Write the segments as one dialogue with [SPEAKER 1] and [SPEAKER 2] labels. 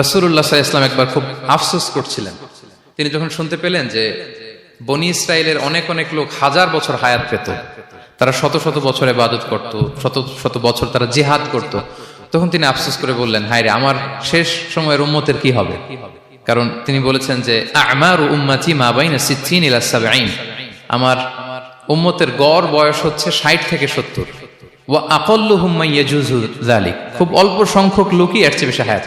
[SPEAKER 1] রসুল্লাহ ইসলাম একবার খুব আফসোস করছিলেন। তিনি যখন শুনতে পেলেন যে বনি ইসরায়েলের অনেক অনেক লোক হাজার বছর হায়াত পেত, তারা শত শত বছর ইবাদত করত, শত শত বছর তারা জিহাদ করত, তখন তিনি আফসোস করে বললেন, হায় রে, আমার শেষ সময়ের উম্মতের কি হবে? কারণ তিনি বলেছেন যে, আমার উম্মাতি মা বাইনা সাবঈন, আমার উম্মতের গড় বয়স হচ্ছে ষাট থেকে সত্তর। ও আকল্লু হুম্মা ইয়াজুজু যালিক, খুব অল্প সংখ্যক লোকই এর চেয়ে বেশি হায়াত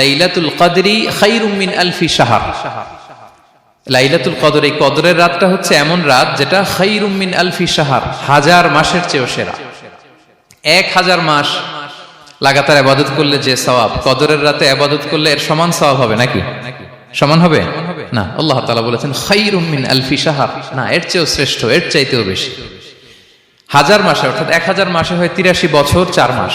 [SPEAKER 1] লাইলাতুল কদরি খায়রুম মিন আলফি শাহর। লাইলাতুল কদর, এই কদরের রাতটা হচ্ছে এমন রাত যেটা খায়রুম মিন আলফি শাহর, হাজার মাসের চেয়েও সেরা। এক হাজার মাস লাগাতার আবাদত করলে যে সওয়াব, কদরের রাতে আবাদত করলে এর সমান সওয়াব হবে নাকি? সমান হবে? না, আল্লাহ তালা বলেছেন খায়রুম মিন আলফি শাহর। না, এর চেয়েও শ্রেষ্ঠ, এর চাইতেও বেশি। হাজার মাসে, অর্থাৎ এক হাজার মাসে হয় তিরাশি বছর, চার মাস।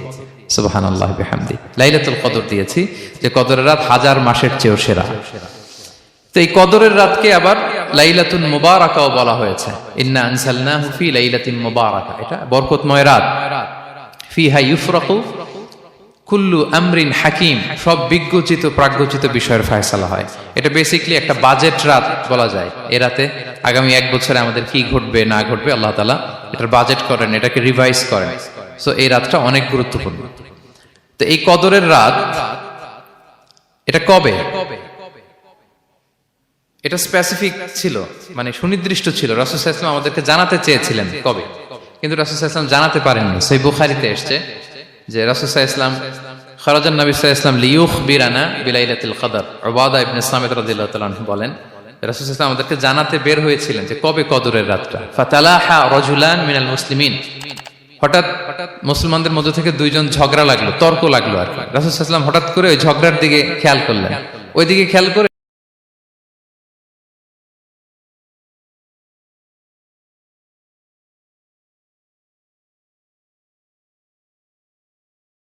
[SPEAKER 1] সুবাহান আল্লাহ বিহামদি। লাইলাতুল কদর দিয়েছি যে কদরের রাত হাজার মাসের চেয়েও সেরা। তো এই কদরের রাতকে আবার লাইলাতুন মুবারাকাও বলা হয়েছে। ইন্না আনসালনাহু ফি লাইলাতিন মুবারাকা। এটা বরকতময় রাত। ফিহা ইউফরাকু কুল্লু আমরিন হাকিম। সব বিজ্ঞচিত, প্রাজ্ঞচিত বিষয়ের ফয়সালা হয়। এটা বেসিকলি একটা বাজেট রাত বলা যায়। এ রাতে আগামী এক বছরে আমাদের কি ঘটবে, না ঘটবে, আল্লাহ তালা এটার বাজেট করেন, এটাকে রিভাইজ করেন। সো এই রাতটা অনেক গুরুত্বপূর্ণ। তো এই কদরের রাত, এটা কবে? এটা স্পেসিফিক ছিল মানে সুনির্দিষ্ট ছিল। রাসুল ইসলাম আমাদেরকে জানাতে চেয়েছিলেন কবে? কিন্তু রাসুল ইসলাম জানাতে পারেননি। সেই বুখারিতে এসছে যে রাসুল ইসলাম ইসলাম আমাদেরকে জানাতে বের হয়েছিলেন যে কবে কদরের রাতটা। মিনাল মুসলিমিন। হঠাৎ হঠাৎ মুসলমানদের মধ্যে থেকে দুইজন ঝগড়া লাগল, তর্ক লাগল আর কি। রাসুল হঠাৎ করে ওই ঝগড়ার দিকে খেয়াল করলেন। ওইদিকে খেয়াল করে